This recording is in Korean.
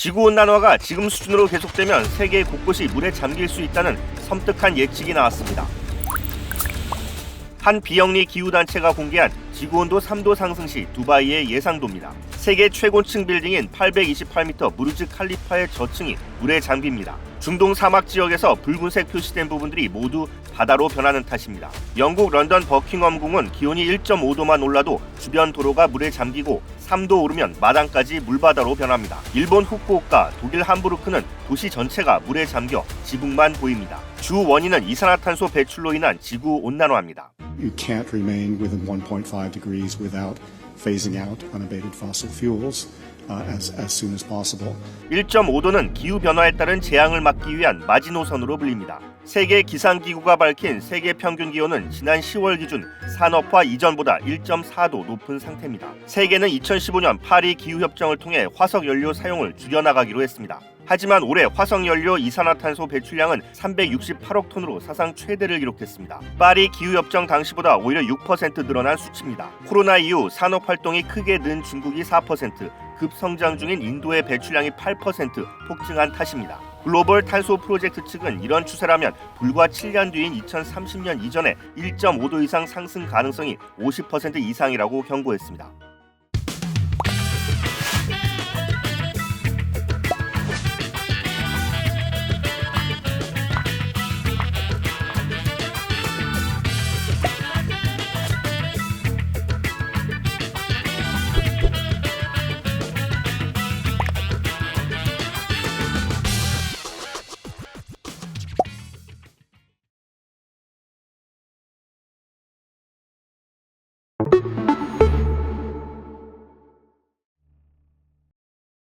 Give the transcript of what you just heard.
지구온난화가 지금 수준으로 계속되면 세계 곳곳이 물에 잠길 수 있다는 섬뜩한 예측이 나왔습니다. 한 비영리 기후단체가 공개한 지구온도 3도 상승 시 두바이의 예상도입니다. 세계 최고층 빌딩인 828m 무르즈 칼리파의 저층이 물에 잠깁니다. 중동 사막 지역에서 붉은색 표시된 부분들이 모두 바다로 변하는 탓입니다. 영국 런던 버킹엄 궁은 기온이 1.5도만 올라도 주변 도로가 물에 잠기고 3도 오르면 마당까지 물바다로 변합니다. 일본 후쿠오카, 독일 함부르크는 도시 전체가 물에 잠겨 지붕만 보입니다. 주 원인은 이산화탄소 배출로 인한 지구 온난화입니다. You can't remain within 1.5 degrees without phasing out unabated fossil fuels as, as soon as possible. 1.5도는 기후 변화에 따른 재앙을 막기 위한 마지노선으로 불립니다. 세계 기상기구가 밝힌 세계 평균 기온은 지난 10월 기준 산업화 이전보다 1.4도 높은 상태입니다. 세계는 2015년 파리 기후 협정을 통해 화석 연료 사용을 줄여나가기로 했습니다. 하지만 올해 화석 연료 이산화탄소 배출량은 368억 톤으로 사상 최대를 기록했습니다. 파리 기후 협정 당시보다 오히려 6% 늘어난 수치입니다. 코로나 이후 산업 활동이 크게 는 중국이 4%, 급성장 중인 인도의 배출량이 8% 폭증한 탓입니다. 글로벌 탄소 프로젝트 측은 이런 추세라면 불과 7년 뒤인 2030년 이전에 1.5도 이상 상승 가능성이 50% 이상이라고 경고했습니다.